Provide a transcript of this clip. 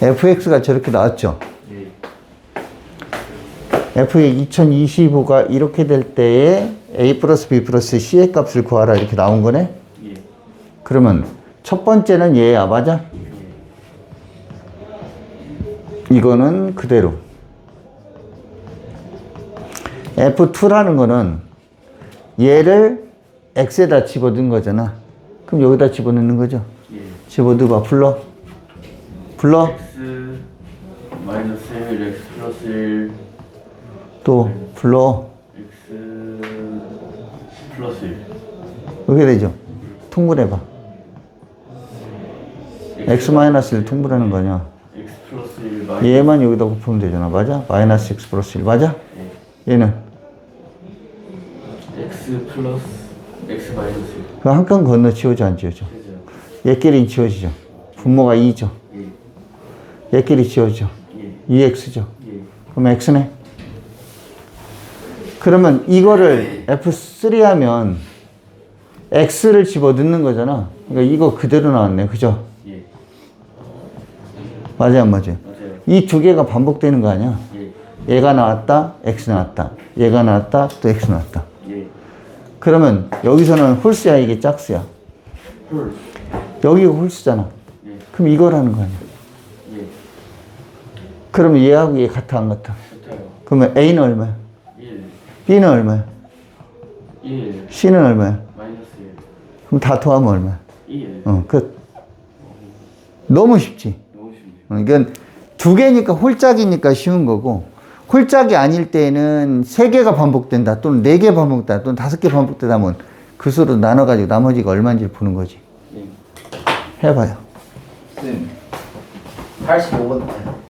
fx가 저렇게 나왔죠. 예. f의 2025가 이렇게 될 때에 a 플러스 b 플러스 c의 값을 구하라 이렇게 나온 거네. 예. 그러면 첫 번째는 얘야, 맞아? 이거는 그대로. F2라는 거는 얘를 X에다 집어넣은 거잖아. 그럼 여기다 집어넣는 거죠. 예. 집어넣어 봐, 불러. 불러. x 마이너스 1 x 플러스 1 또 불러. x 플러스 1 이렇게 되죠. 통분해봐. X 마이너스 1 통분하는 거냐. x 플러스 1 마이너스 얘만 여기다 곱하면 되잖아. 맞아? 마이너스 X 플러스 1. 맞아? 예. 얘는. x 플러스 x 마이너스 1그한 칸 건너 지워져 안 지워져? 그죠? 얘끼리 지워지죠. 분모가 2죠. 예. 얘끼리 지워져. 예. 2x죠. 예. 그럼 x네. 그러면 이거를 f3 하면 x를 집어넣는 거잖아. 그러니까 이거 그대로 나왔네. 그죠? 예. 맞아요, 안 맞아요? 맞아요. 이 두 개가 반복되는 거 아니야? 예. 얘가 나왔다, x 나왔다. 얘가 나왔다, 또 x 나왔다. 예. 그러면 여기서는 홀수야, 이게 짝수야. 헐. 여기가 홀수잖아. 예. 그럼 이거라는 거 아니야? 예. 그러면 얘하고 얘 같아, 안 같아? 같아요. 그러면 a는 얼마야? 1 b는 얼마야? 1 c는 얼마야? 마이너스 그럼 다 더하면 얼마야? 1 1 어, 끝. 너무 쉽지. 너무 쉽네요. 어, 이건 두 개니까 홀짝이니까 쉬운 거고, 홀짝이 아닐 때는 세 개가 반복된다, 또는 네 개 반복된다, 또는 다섯 개 반복되다 하면 그 수로 나눠가지고 나머지가 얼마인지 보는 거지. 예. 해봐요. 쌤 85번